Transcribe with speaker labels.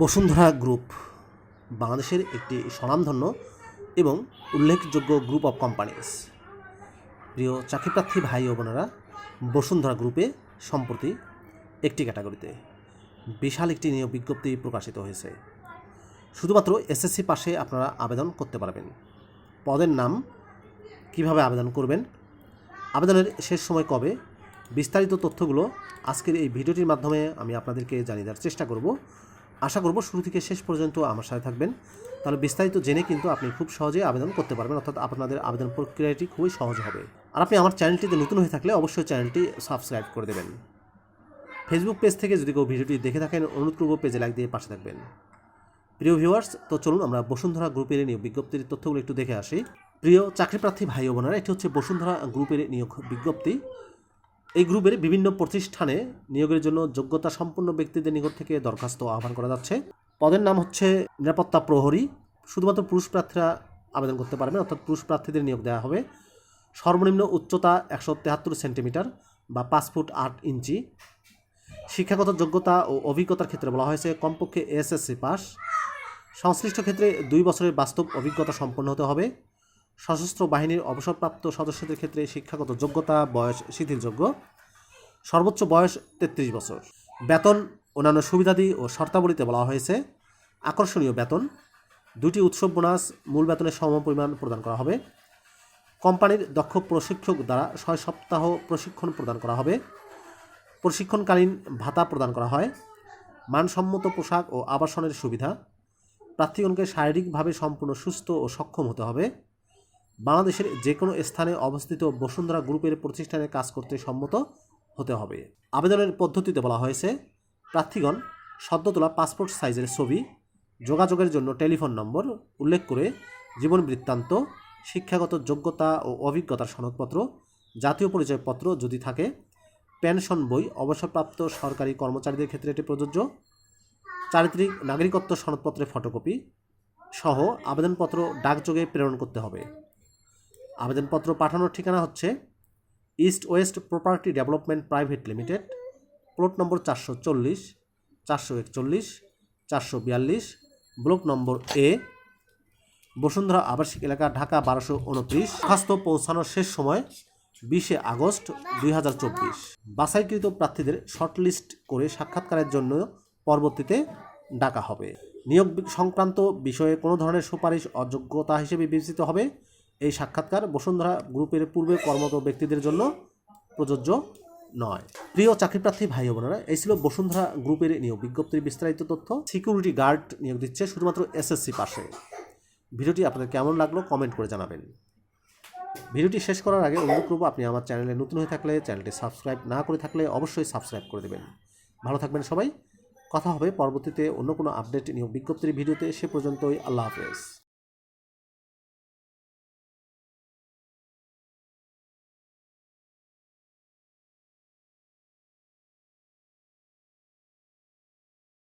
Speaker 1: Bashundhara group বাংলাদেশের একটি স্বনামধন্য এবং উল্লেখযোগ্য গ্রুপ অফ কোম্পানিজ প্রিয় চাকরিপ্রার্থী ভাই ও বোনেরা, বসুন্ধরা গ্রুপে সম্প্রতি একটি ক্যাটাগরিতে বিশাল একটি নিয়োগ বিজ্ঞপ্তি প্রকাশিত হয়েছে। শুধুমাত্র এসএসসি পাশে আপনারা আবেদন করতে পারবেন। পদের নাম কীভাবে আবেদন করবেন, আবেদনের শেষ সময় কবে, বিস্তারিত তথ্যগুলো আজকের এই ভিডিওটির মাধ্যমে আমি আপনাদেরকে জানিয়ে দেওয়ার চেষ্টা করব। আশা করব শুরু থেকে শেষ পর্যন্ত আমার সাথে থাকবেন। তাহলে বিস্তারিত জেনে কিন্তু আপনি খুব সহজে আবেদন করতে পারবেন, অর্থাৎ আপনাদের আবেদন প্রক্রিয়াটি খুবই সহজ হবে। আর আপনি আমার চ্যানেলটিতে নতুন হয়ে থাকলে অবশ্যই চ্যানেলটি সাবস্ক্রাইব করে দেবেন। ফেসবুক পেজ থেকে যদি কেউ ভিডিওটি দেখে থাকেন, অনুরোধ করব পেজে লাইক দিয়ে পাশে থাকবেন। প্রিয় ভিউয়ার্স, তো চলুন আমরা বসুন্ধরা গ্রুপের নিয়োগ বিজ্ঞপ্তির তথ্যগুলো একটু দেখে আসি। প্রিয় চাকরিপ্রার্থী ভাই ও বোনেরা, এটি হচ্ছে বসুন্ধরা গ্রুপের নিয়োগ বিজ্ঞপ্তি। এই গ্রুপের বিভিন্ন প্রতিষ্ঠানে নিয়োগের জন্য যোগ্যতা সম্পন্ন ব্যক্তিদের নিকট থেকে দরখাস্ত আহ্বান করা যাচ্ছে। পদের নাম হচ্ছে নিরাপত্তা প্রহরী। শুধুমাত্র পুরুষ প্রার্থীরা আবেদন করতে পারবেন অর্থাৎ পুরুষ প্রার্থীদের নিয়োগ দেওয়া হবে। সর্বনিম্ন উচ্চতা একশো তেহাত্তর সেন্টিমিটার বা পাঁচ ফুট আট ইঞ্চি। শিক্ষাগত যোগ্যতা ও অভিজ্ঞতার ক্ষেত্রে বলা হয়েছে, কমপক্ষে এসএসসি পাস। সংশ্লিষ্ট ক্ষেত্রে দুই বছরের বাস্তব অভিজ্ঞতা সম্পন্ন হতে হবে। সশস্ত্র বাহিনীর অবসরপ্রাপ্ত সদস্যদের ক্ষেত্রে শিক্ষাগত যোগ্যতা, বয়স শিথিলযোগ্য, সর্বোচ্চ বয়স তেত্রিশ বছর। বেতন অন্যান্য সুবিধাদি ও শর্তাবলীতে বলা হয়েছে। আকর্ষণীয় বেতন দুটি উৎসব বোনাস, মূল বেতনের সম পরিমাণ প্রদান করা হবে। কোম্পানির দক্ষ প্রশিক্ষক দ্বারা ছয় সপ্তাহ প্রশিক্ষণ প্রদান করা হবে। প্রশিক্ষণকালীন ভাতা প্রদান করা হয়। মানসম্মত পোশাক ও আবাসনের সুবিধা। প্রার্থীগণকে শারীরিকভাবে সম্পূর্ণ সুস্থ ও সক্ষম হতে হবে। বাংলাদেশের যে কোনো স্থানে অবস্থিত বসুন্ধরা গ্রুপের প্রতিষ্ঠানে কাজ করতে সম্মত হতে হবে। আবেদনের পদ্ধতিতে বলা হয়েছে, প্রার্থীগণ সদ্য তোলা পাসপোর্ট সাইজের ছবি, যোগাযোগের জন্য টেলিফোন নম্বর উল্লেখ করে জীবন বৃত্তান্ত, শিক্ষাগত যোগ্যতা ও অভিজ্ঞতার সনদপত্র, জাতীয় পরিচয়পত্র যদি থাকে, পেনশন বই, অবসরপ্রাপ্ত সরকারি কর্মচারীদের ক্ষেত্রে এটি প্রযোজ্য, চারিত্রিক নাগরিকত্ব সনদপত্রের ফটোকপি সহ আবেদনপত্র ডাকযোগে প্রেরণ করতে হবে। আবেদনপত্র পাঠানোর ঠিকানা হচ্ছে east west property development private limited plot number চারশো চল্লিশ, চারশো একচল্লিশ, চারশো বিয়াল্লিশ ব্লক নম্বর এ বসুন্ধরা আবাসিক এলাকা, ঢাকা বারোশো উনত্রিশ, স্বাস্থ্য পৌঁছানোর শেষ সময় বিশে আগস্ট দুই হাজার চব্বিশ। বাছাইকৃত প্রার্থীদের শর্টলিস্ট করে সাক্ষাৎকারের জন্য পরবর্তীতে ডাকা হবে। নিয়োগ সংক্রান্ত বিষয়ে কোনো ধরনের সুপারিশ অযোগ্যতা হিসেবে বিবেচিত হবে। এই সাক্ষাৎকার বসুন্ধরা গ্রুপের পূর্বে কর্মরত ব্যক্তিদের জন্য প্রযোজ্য নয়। প্রিয় চাকরিপ্রার্থী ভাই বোনেরা, এই ছিল বসুন্ধরা গ্রুপের নিয়োগ বিজ্ঞপ্তির বিস্তারিত তথ্য। সিকিউরিটি গার্ড নিয়োগ দিচ্ছে শুধুমাত্র এসএসসি পাশে। ভিডিওটি আপনাদের কেমন লাগল কমেন্ট করে জানাবেন। ভিডিওটি শেষ করার আগে অনুরোধ করব, আপনি আমার চ্যানেলে নতুন হয়ে থাকলে চ্যানেলটি সাবস্ক্রাইব না করে থাকলে অবশ্যই সাবস্ক্রাইব করে দেবেন। ভালো থাকবেন সবাই। কথা হবে পরবর্তীতে অন্য কোনো আপডেট নিয়োগ বিজ্ঞপ্তির ভিডিওতে। সে পর্যন্তই আল্লাহ হাফেজ।